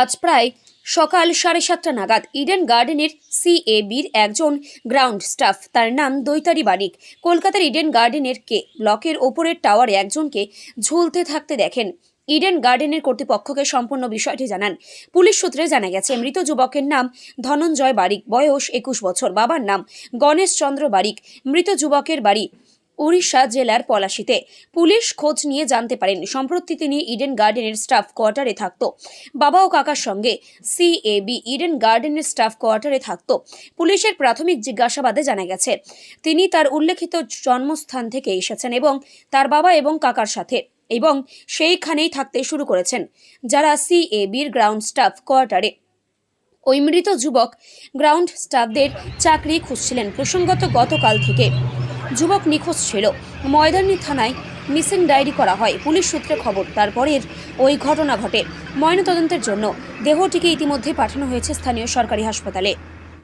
আজ প্রায় সকাল সাড়ে সাতটা নাগাদ ইডেন গার্ডেনের সিএবির একজন গ্রাউন্ড স্টাফ, তার নাম দৈতারি বারিক। কলকাতার ইডেন গার্ডেনের কে ব্লকের ওপরের টাওয়ারে একজনকে ঝুলতে থাকতে দেখেন। ইডেন গার্ডেনের কর্তৃপক্ষকে সম্পূর্ণ বিষয়টি জানান। পুলিশ সূত্রে জানা গেছে, মৃত যুবকের নাম ধনঞ্জয় বারিক, বয়স একুশ বছর। বাবার নাম গণেশ চন্দ্র বারিক। মৃত যুবকের বাড়ি উড়িষ্যা জেলার পলাশিতে। পুলিশ খোঁজ নিয়ে জানতে পারেন, সম্প্রতি তিনি ইডেন গার্ডেনের স্টাফ কোয়ার্টারে থাকত। বাবা ও কাকার সঙ্গে সিএবি ইডেন গার্ডেনের স্টাফ কোয়ার্টারে থাকত। পুলিশের প্রাথমিক জিজ্ঞাসাবাদে জানা গেছে, তিনি তার উল্লেখিত জন্মস্থান থেকে এসেছেন এবং তার বাবা এবং কাকার সাথে, এবং সেইখানেই থাকতে শুরু করেছেন, যারা সিএবির গ্রাউন্ড স্টাফ কোয়ার্টারে। ওই মৃত যুবক গ্রাউন্ড স্টাফদের চাকরি খুঁজছিলেন প্রসঙ্গত গতকাল থেকে। যুবক নিখোঁজ ছিল। ময়দানী থানায় মিসিং ডায়েরি করা হয়। পুলিশ সূত্রে খবর, তারপরের ওই ঘটনা ঘটে। ময়নাতদন্তের জন্য দেহটিকে ইতিমধ্যে পাঠানো হয়েছে স্থানীয় সরকারি হাসপাতালে।